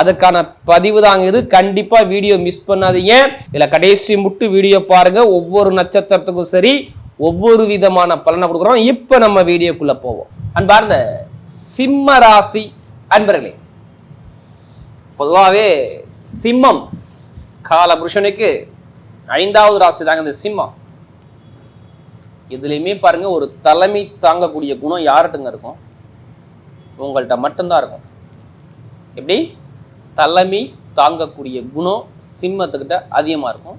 அதுக்கான பதிவு தாங்க இது. கண்டிப்பா வீடியோ மிஸ் பண்ணாதீங்க. இதுல கடைசி முட்டு வீடியோ பாருங்க. ஒவ்வொரு நட்சத்திரத்துக்கும் சரி ஒவ்வொரு விதமான பலனை கொடுக்குறோம். இப்ப நம்ம வீடியோக்குள்ள போவோம். அன்பார்ந்த சிம்ம ராசி அன்பர்களே பொதுவாகவே சிம்மம் கால புருஷனுக்கு ஐந்தாவது ராசி தாங்க இந்த சிம்மம். இதுலயுமே பாருங்க ஒரு தலைமை தாங்கக்கூடிய குணம் யார்கிட்டங்க இருக்கும்? உங்கள்கிட்ட மட்டும்தான் இருக்கும். எப்படி? தலைமை தாங்கக்கூடிய குணம் சிம்மத்துக்கிட்ட அதிகமாக இருக்கும்.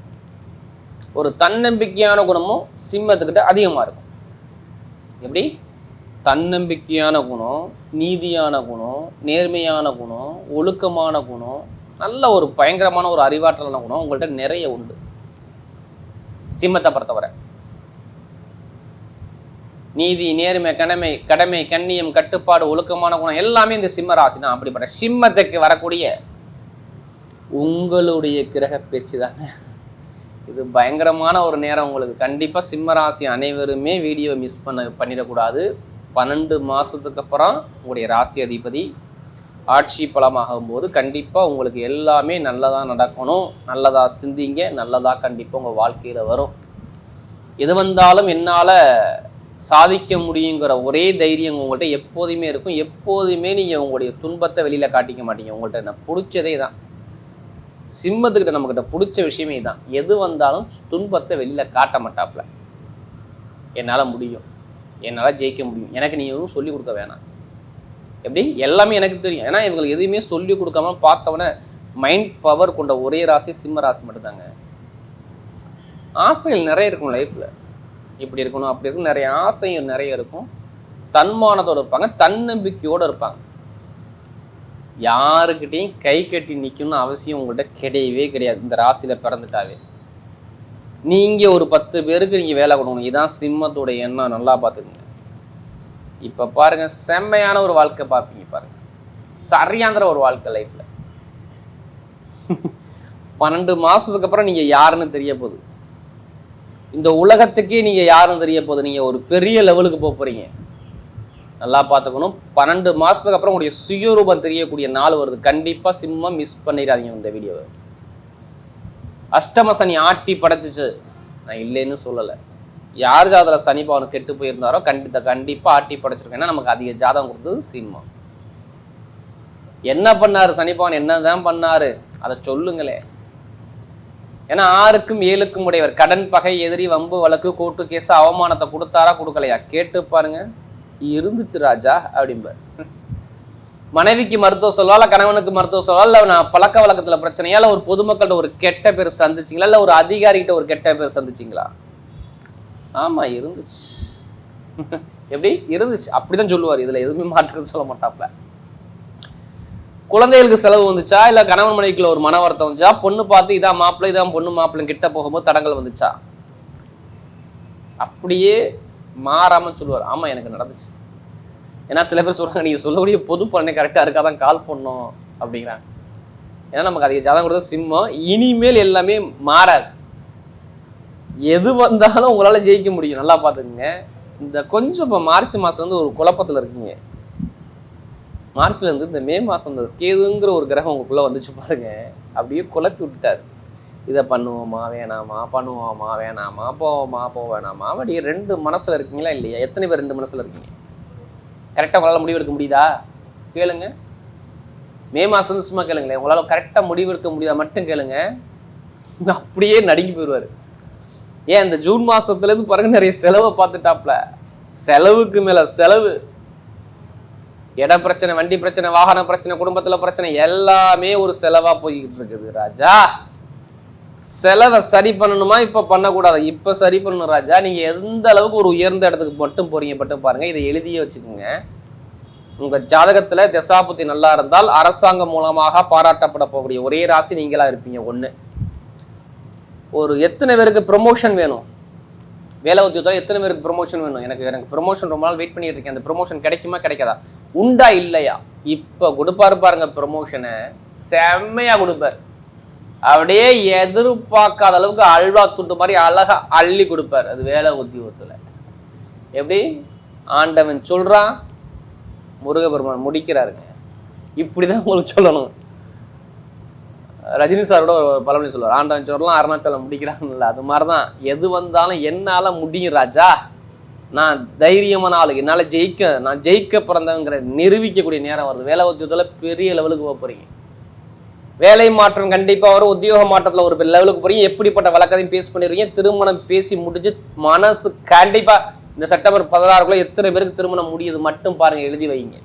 ஒரு தன்னம்பிக்கையான குணமும் சிம்மத்துக்கிட்ட அதிகமாக இருக்கும். எப்படி? தன்னம்பிக்கையான குணம் நீதியான குணம் நேர்மையான குணம் ஒழுக்கமான குணம் நல்ல ஒரு பயங்கரமான ஒரு அறிவாற்றலான குணம் உங்கள்கிட்ட நிறைய உண்டு. சிம்மத்தை பொறுத்தவரை. நீதி நேர்மை கடமை கடமை கண்ணியம் கட்டுப்பாடு ஒழுக்கமான குணம் எல்லாமே இந்த சிம்ம ராசி தான். அப்படிப்பட்ட சிம்மத்துக்கு வரக்கூடிய உங்களுடைய கிரக பேச்சு தாங்க இது பயங்கரமான ஒரு நேரம் உங்களுக்கு. கண்டிப்பாக சிம்ம ராசி அனைவருமே வீடியோ மிஸ் பண்ண பண்ணிடக்கூடாது. பன்னெண்டு மாதத்துக்கு அப்புறம் உங்களுடைய ராசி அதிபதி ஆட்சி பலமாகும் போது கண்டிப்பாக உங்களுக்கு எல்லாமே நல்லதாக நடக்கணும். நல்லதாக சிந்திங்க நல்லதாக கண்டிப்பாக உங்கள் வாழ்க்கையில் வரும். எது வந்தாலும் என்னால் சாதிக்க முடியுங்கிற ஒரே தைரியம் உங்கள்கிட்ட எப்போதுமே இருக்கும். எப்போதுமே நீங்கள் உங்களுடைய துன்பத்தை வெளியில் காட்டிக்க மாட்டீங்க. உங்கள்கிட்ட நான் பிடிச்சதே தான். சிம்மத்துக்கிட்ட நம்மக்கிட்ட பிடிச்ச விஷயமே தான் எது வந்தாலும் துன்பத்தை வெளியில் காட்ட மாட்டாப்புல என்னால் முடியும். என்னால் ஜெயிக்க முடியும். எனக்கு நீ எதுவும் சொல்லிக் கொடுக்க வேணாம். எப்படி? எல்லாமே எனக்கு தெரியும். ஏன்னா இவங்களுக்கு எதுவுமே சொல்லிக் கொடுக்காம பார்த்தவொடனே மைண்ட் பவர் கொண்ட ஒரே ராசி சிம்ம ராசி மட்டும்தாங்க. ஆசைகள் நிறைய இருக்கும் லைஃப்பில் இப்படி இருக்கணும் அப்படி இருக்கணும். நிறைய ஆசையும் நிறைய இருக்கும். தன்மானத்தோடு இருப்பாங்க. தன்னம்பிக்கையோடு இருப்பாங்க. யாருக்கிட்டையும் கை கட்டி நிற்கணும்னு அவசியம் உங்கள்கிட்ட கிடையவே கிடையாது. இந்த ராசியில் பிறந்துட்டாவே. நீங்கள் ஒரு பத்து பேருக்கு நீங்கள் வேலை கொடுக்கணும். இதுதான் சிம்மத்தோட எண்ணம். நல்லா பார்த்துக்குங்க. இப்போ பாருங்க செம்மையான ஒரு வாழ்க்கை பார்ப்பீங்க பாருங்கள் சரியாந்திர ஒரு வாழ்க்கை லைஃப்பில் பன்னெண்டு மாதத்துக்கு அப்புறம் நீங்கள் யாருன்னு தெரிய போகுது. இந்த உலகத்துக்கே நீங்கள் யாருன்னு தெரிய போகுது. நீங்கள் ஒரு பெரிய லெவலுக்கு போக போகிறீங்க நல்லா பார்த்துக்கணும். பன்னெண்டு மாதத்துக்கு அப்புறம் உங்களுடைய சுயரூபம் தெரியக்கூடிய நாள் வருது. கண்டிப்பாக சிம்மம் மிஸ் பண்ணிடாதீங்க இந்த வீடியோவை அஷ்டம சனி ஆட்டி படைச்சிச்சு. நான் இல்லைன்னு சொல்லலை. யார் ஜாதகம் சனி பவன் கெட்டு போயிருந்தாரோ கண்டிப்பாக கண்டிப்பாக ஆட்டி படைச்சிருக்கோம் ஏன்னா நமக்கு அதிக ஜாதகம் கொடுத்தது சிம்மம். என்ன பண்ணாரு? சனிபவன் என்னதான் பண்ணாரு? அதை சொல்லுங்களே. ஏன்னா ஆறுக்கும் ஏழுக்கும் உடையவர். கடன் பகை எதிரி வம்பு வழக்கு கோர்ட்டு கேஸ் அவமானத்தை கொடுத்தாரா கொடுக்கலையா? கேட்டு பாருங்க. இருந்துச்சு ராஜா அப்படிம்பார். மனைவிக்கு மருத்துவ சொல்லா இல்ல கணவனுக்கு மருத்துவ சொல்லா இல்ல நான் பழக்க வழக்கத்துல பிரச்சனையா இல்லை ஒரு பொதுமக்கள்கிட்ட ஒரு கெட்ட பேர் சந்திச்சிங்களா இல்ல ஒரு அதிகாரிகிட்ட ஒரு கெட்ட பேர் சந்திச்சிங்களா? ஆமா இருந்துச்சு. எப்படி? இருந்துச்சு. அப்படிதான் சொல்லுவார். இதுல எதுவுமே மாற்றுக்கு சொல்ல மாட்டாப்ல குழந்தைகளுக்கு செலவு வந்துச்சா இல்ல கணவன் மனைவிக்குள்ள ஒரு மன வருத்தம் வந்துச்சா? பொண்ணு பார்த்து இதான் மாப்பிள்ளை இதான் பொண்ணு மாப்பிள்ளை கிட்ட போகும்போது தடங்கள் வந்துச்சா? அப்படியே மாறாம சொல்லுவார். ஆமா எனக்கு நடந்துச்சு. ஏன்னா சில பேர் சொல்கிறாங்க நீங்க சொல்லக்கூடிய பொது பலனை இருக்கா இருக்காதான் கால் பண்ணோம் அப்படிங்கிறாங்க. ஏன்னா நமக்கு அதிக ஜாதகம் கொடுத்த சிம்மம் இனிமேல் எல்லாமே மாறாது. எது வந்தாலும் உங்களால ஜெயிக்க முடியும். நல்லா பார்த்துக்குங்க. இந்த கொஞ்சம் இப்போ மார்ச் மாசம் வந்து ஒரு குழப்பத்துல இருக்கீங்க. மார்ச்ல இருந்து இந்த மே மாசம் இந்த கேதுங்கிற ஒரு கிரகம் உங்களுக்குள்ள வந்துச்சு பாருங்க. அப்படியே குழப்பி விட்டுட்டாரு. இதை பண்ணுவோமா வேணாமா பண்ணுவோமா வேணாமா போவோமா போக வேணாமா அப்படி ரெண்டு மனசில் இருக்கீங்களா இல்லையா? எத்தனை பேர் ரெண்டு மனசில் இருக்கீங்க? கரெக்டாக உங்களால் முடிவெடுக்க முடியுதா? கேளுங்க. மே மாதம் சும்மா கேளுங்களேன். உங்களால் கரெக்டாக முடிவு எடுக்க முடியுதா மட்டும் கேளுங்க. அப்படியே நடுங்கி போயிடுவார். ஏன் இந்த ஜூன் மாதத்துலேருந்து பிறகு பாருங்க நிறைய செலவை பார்த்துட்டாப்ல. செலவுக்கு மேலே செலவு. இட பிரச்சனை வண்டி பிரச்சனை வாகன பிரச்சனை குடும்பத்தில் பிரச்சனை எல்லாமே ஒரு செலவாக போய்கிட்டு இருக்குது ராஜா. செலவை சரி பண்ணணுமா? இப்போ பண்ணக்கூடாது? இப்போ சரி பண்ணணும் ராஜா. நீங்கள் எந்த அளவுக்கு ஒரு உயர்ந்த இடத்துக்கு மட்டும் போறீங்க மட்டும் பாருங்கள் இதை எழுதியே வச்சுக்கோங்க. உங்கள் ஜாதகத்தில் தசாபுத்தி நல்லா இருந்தால் அரசாங்கம் மூலமாக பாராட்டப்பட போகக்கூடிய ஒரே ராசி நீங்களாக இருப்பீங்க ஒன்று ஒரு எத்தனை பேருக்கு ப்ரொமோஷன் வேணும்? வேலை உத்தியோகத்தில் எத்தனை பேருக்கு ப்ரொமோஷன் வேணும்? எனக்கு எனக்கு ப்ரொமோஷன் ரொம்ப நாள் வெயிட் பண்ணிட்டு இருக்கேன். அந்த ப்ரொமோஷன் கிடைக்குமா கிடைக்காதா? உண்டா இல்லையா? இப்போ கொடுப்பாரு பாருங்க ப்ரொமோஷனை செம்மையாக கொடுப்பார். அப்படியே எதிர்பார்க்காத அளவுக்கு அல்வா துண்டு மாதிரி அழகா அள்ளி கொடுப்பார். அது வேலை உத்தியோகத்துல. எப்படி? ஆண்டவன் சொல்றான் முருகபெருமான் முடிக்கிறாருங்க. இப்படிதான் உங்களுக்கு சொல்லணும். ரஜினி சாரோட ஒரு பழமொழி சொல்லுவார் ஆண்டவன் சொல்லலாம் அருணாச்சலம் முடிக்கிறாங்கல்ல அது மாதிரி தான் எது வந்தாலும் என்னால முடியும் ராஜா. நான் தைரியமான ஆளுக்கு என்னால் ஜெயிக்க நான் ஜெயிக்க பிறந்தவங்கிற நிரூபிக்கக்கூடிய நேரம் வருது. வேலை உத்தியோகத்தில் பெரிய லெவலுக்கு போக போறீங்க. வேலை மாற்றம் கண்டிப்பாக வரும். உத்தியோக மாற்றத்தில் ஒரு லெவலுக்கு போகிறீங்க எப்படிப்பட்ட வழக்கத்தையும் பேஸ் பண்ணிருக்கீங்க திருமணம் பேசி முடிஞ்சு மனசு கண்டிப்பாக இந்த செப்டம்பர் பதினாறுக்குள்ள எத்தனை பேருக்கு திருமணம் முடியுது மட்டும் பாருங்க எழுதி வைங்க.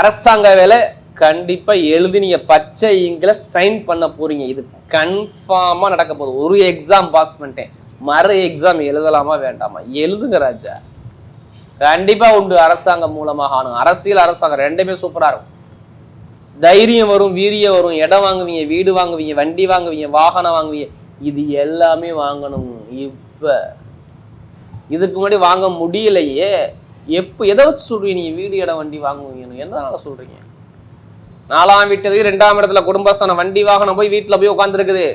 அரசாங்க வேலை கண்டிப்பாக எழுதி நீங்கள் பச்சை இங்கில சைன் பண்ண போறீங்க. இது கன்ஃபார்மாக நடக்க போகுது. ஒரு எக்ஸாம் பாஸ் பண்ணிட்டேன். மறு எக்ஸாம் எழுதலாமா வேண்டாமா? எழுதுங்க ராஜா. கண்டிப்பாக உண்டு அரசாங்கம் மூலமாக ஆனும் அரசியல் அரசாங்கம் ரெண்டுமே சூப்பராக இருக்கும். தைரியம் வரும் வீரியம் வரும். இடம் வாங்குவீங்க வீடு வாங்குவீங்க வண்டி வாங்குவீங்க வாகனம் வாங்குவீங்க. இது எல்லாமே வாங்கணும். இப்போ இதுக்கு முன்னாடி வாங்க முடியலையே. எப்போ எதை வச்சு சொல்றீங்க நீங்கள் வீடு இடம் வண்டி வாங்குவீங்கன்னு. எதனால சொல்கிறீங்க நாலாம் வீட்டுக்கு ரெண்டாம் இடத்துல குடும்பஸ்தானம் வண்டி வாகனம் போய் வீட்டில் போய் உட்காந்துருக்குது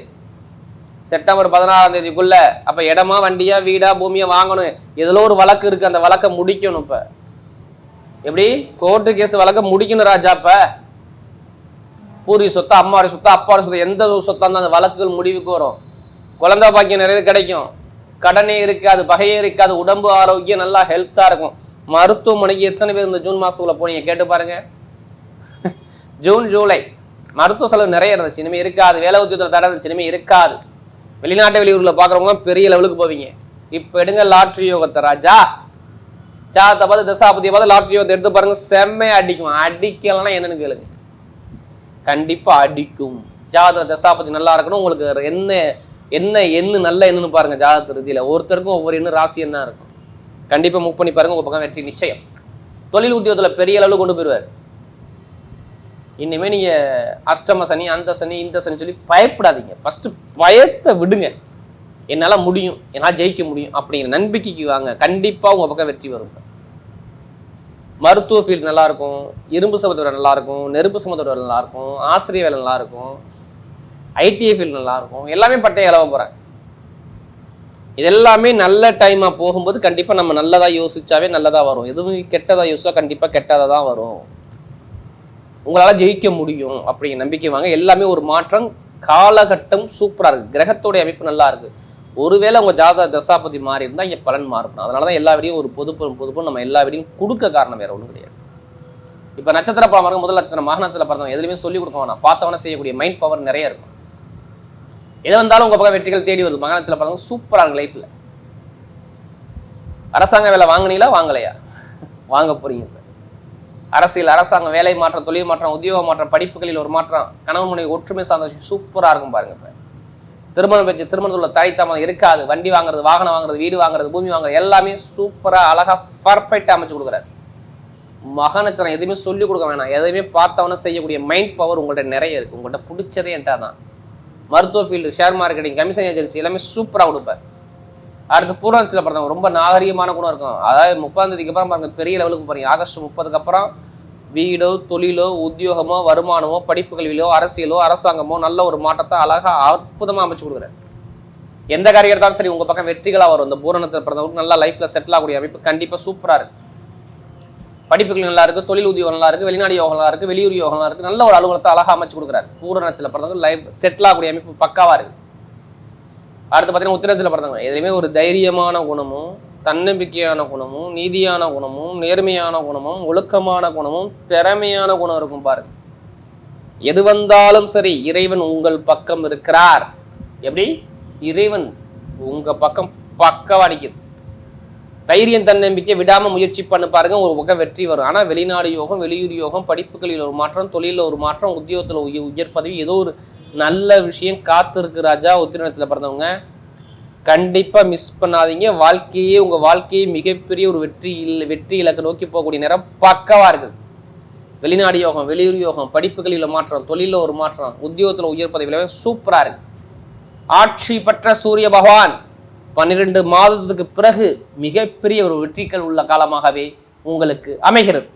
செப்டம்பர் பதினாறாம் தேதிக்குள்ள. அப்போ இடமா வண்டியா வீடா பூமியா வாங்கணும். எதில் ஒரு வழக்கு இருக்குது அந்த வழக்கை முடிக்கணும் இப்போ. எப்படி? கோர்ட்டு கேஸ் வழக்கை முடிக்கணும் ராஜா இப்போ பூர்வீக சொத்து அம்மாவுடைய சொத்து அப்பாவோட சொத்து எந்த ஒரு இருந்தால் அந்த வழக்குகள் முடிவுக்கு வரும். குழந்தை பாக்கியம் நிறைய கிடைக்கும். கடனே இருக்காது பகையே இருக்காது உடம்பு ஆரோக்கியம் நல்லா ஹெல்த்தாக இருக்கும். மருத்துவமனைக்கு எத்தனை பேர் இந்த ஜூன் மாசத்துக்குள்ள போனீங்க? கேட்டு பாருங்கள் ஜூன் ஜூலை. மருத்துவ செலவு நிறைய இருந்துச்சு. இனிமேல் இருக்காது. வேலை உத்தியத்தில் தடை இருந்துச்சு. இனிமே இருக்காது. வெளிநாட்டு வெளியூரில் பார்க்குறவங்க பெரிய லெவலுக்கு போவீங்க. இப்போ எடுங்க லாட்ரி யோகத்தை ராஜா. ஜாதத்தை பார்த்து தசாபதியை பார்த்து லாட்ரி யோகத்தை எடுத்து பாருங்க. செம்மையாக அடிக்கும். அடிக்கலைன்னா என்னன்னு கேளுங்க. கண்டிப்பாக அடிக்கும். ஜாதக தசாபதி நல்லா இருக்கணும். உங்களுக்கு என்ன என்ன எண்ணு நல்ல எண்ணுன்னு பாருங்க ஜாதக ரீதியில. ஒருத்தருக்கும் ஒவ்வொரு எண்ணு ராசியம் தான் இருக்கும். கண்டிப்பாக மூவ் பண்ணி பாருங்க. உங்க பக்கம் வெற்றி நிச்சயம். தொழில் உத்தியோகத்துல பெரிய அளவு கொண்டு போயிடுவார். இனிமே நீங்க அஷ்டம சனி அந்த சனி இந்த சனி சொல்லி பயப்படாதீங்க. ஃபஸ்ட்டு பயத்தை விடுங்க. என்னால் முடியும். என்னால் ஜெயிக்க முடியும். அப்படிங்கிற நம்பிக்கைக்கு வாங்க. கண்டிப்பாக உங்க பக்கம் வெற்றி வரும். மருத்துவ ஃபீல்டு நல்லாயிருக்கும் இரும்பு சம்மந்தோட நல்லாயிருக்கும் நெருப்பு சம்மந்தோட நல்லா நல்லாயிருக்கும் ஆசிரியர் வேலை நல்லா இருக்கும் ஐடிஐ ஃபீல்டு நல்லாயிருக்கும் எல்லாமே பட்டைய இலவ போகிறேன் இது எல்லாமே நல்ல டைமாக போகும்போது கண்டிப்பாக நம்ம நல்லதாக யோசிச்சாவே நல்லதாக வரும். எதுவும் கெட்டதாக யோசிச்சா கண்டிப்பாக கெட்டதாக தான் வரும். உங்களால் ஜெயிக்க முடியும் அப்படிங்கிற நம்பிக்கை வாங்க. எல்லாமே ஒரு மாற்றம். காலகட்டம் சூப்பராக இருக்குது கிரகத்தோடைய அமைப்பு நல்லா இருக்குது ஒருவேளை உங்க ஜாதக தசாபதி மாறி இருந்தா இங்கே பலன் மாறணும். அதனாலதான் எல்லா வீடியும் ஒரு பொது பொது பொது நம்ம எல்லா வீடியும் கொடுக்க காரணம் வேற ஒன்றும் கிடையாது. இப்ப நட்சத்திர படம் பாருங்க முதல் நட்சத்திரம் மக நட்சத்திரம் பிறந்தவங்க எதுலையுமே சொல்லி கொடுக்க வேணாம். பார்த்தவன செய்யக்கூடிய மைண்ட் பவர் நிறைய இருக்கும். எது வந்தாலும் உங்க பக்கம் வெற்றிகள் தேடி வருது. மக நட்சத்திரம் பிறந்தவங்க சூப்பராக இருக்கும் லைஃப்பில் அரசாங்க வேலை வாங்குனீங்களா வாங்கலையா? வாங்க போறீங்க அரசியல் அரசாங்கம் வேலை மாற்றம் தொழில் மாற்றம் உத்தியோக மாற்றம் படிப்புகளில் ஒரு மாற்றம் கணவன் மனைவி ஒற்றுமை சார்ந்த விஷயம் சூப்பரா இருக்கும் பாருங்க இப்போ. திருமணம் பேச்சு திருமணத்துல தாய் தாமதம் இருக்காது. வண்டி வாங்குறது வாகனம் வாங்குறது வீடு வாங்குறது பூமி வாங்குறது எல்லாமே சூப்பராக அழகாக பர்ஃபெக்டாக அமைச்சு கொடுக்குறாரு. மக எதுவுமே சொல்லி கொடுக்க வேணாம். எதையுமே பார்த்தவன செய்யக்கூடிய மைண்ட் பவர் உங்கள்கிட்ட நிறைய இருக்கு. உங்கள்கிட்ட பிடிச்சதே என்ட்டா தான் மருத்துவ field share marketing commission agency எல்லாமே சூப்பராக கொடுப்பார். அடுத்து பூர்வாஞ்சல பிறந்தவங்க ரொம்ப நாகரிகமான குணம் இருக்கும். அதாவது முப்பதாம் தேதிக்கு அப்புறம் பாருங்கள் பெரிய லெவலுக்கு போகிறீங்க ஆகஸ்ட் முப்பதுக்கு அப்புறம் வீடோ தொழிலோ உத்தியோகமோ வருமானமோ படிப்பு கல்வியிலோ அரசியலோ அரசாங்கமோ நல்ல ஒரு மாற்றத்தை அழகாக அற்புதமாக அமைச்சு கொடுக்குறாரு. எந்த காரியம் இருந்தாலும் சரி உங்கள் பக்கம் வெற்றிகளாக வரும். இந்த பூரணத்தில் பிறந்தவங்களுக்கு நல்லா லைஃப்பில் செட்டில் ஆகக்கூடிய அமைப்பு கண்டிப்பாக சூப்பராக இருக்குது படிப்புகள் நல்லா இருக்குது தொழில் உத்தியோகம் நல்லா இருக்குது வெளிநாடு யோகம் நல்லா இருக்குது வெளியூர் யோகம் நல்லா இருக்குது நல்ல ஒரு அலுவலகத்தை அழகாக அமைச்சு கொடுக்குறாரு. பூரணத்தில் பிறந்தவங்க லைஃப் செட்டில் ஆகக்கூடிய அமைப்பு பக்காவாக இருக்குது அடுத்து பார்த்தீங்கன்னா உத்திரத்தில் பிறந்தவங்க. எதுலையுமே ஒரு தைரியமான குணமும் தன்னம்பிக்கையான குணமும் நீதியான குணமும் நேர்மையான குணமும் ஒழுக்கமான குணமும் திறமையான குணம் இருக்கும் பாருங்க. எது வந்தாலும் சரி இறைவன் உங்கள் பக்கம் இருக்கிறார். எப்படி? இறைவன் உங்க பக்கம் பக்கவா நிற்குது தைரியம் தன்னம்பிக்கை விடாம முயற்சி பண்ணு பாருங்க ஒரு பக்கம் வெற்றி வரும். ஆனா வெளிநாடு யோகம் வெளியூர் யோகம் படிப்புகளில் ஒரு மாற்றம் தொழிலில் ஒரு மாற்றம் உத்தியோகத்துல உயர் பதவி ஏதோ ஒரு நல்ல விஷயம் காத்து இருக்கு ராஜா உத்திரநட்சத்திர பிறந்தவங்க. கண்டிப்பாக மிஸ் பண்ணாதீங்க. வாழ்க்கையே உங்கள் வாழ்க்கையே மிகப்பெரிய ஒரு வெற்றி இல் வெற்றி இலக்கை நோக்கி போகக்கூடிய நேரம் பக்கவாக இருக்குது. வெளிநாடு யோகம் வெளியூர் யோகம் படிப்புகளில் மாற்றம் தொழிலில் ஒரு மாற்றம் உத்தியோகத்தில் உயர் பதவியில சூப்பராக இருக்கு ஆட்சி பெற்ற சூரிய பகவான் பன்னிரெண்டு மாதத்துக்கு பிறகு மிகப்பெரிய ஒரு வெற்றிகள் உள்ள காலமாகவே உங்களுக்கு அமைகிறது.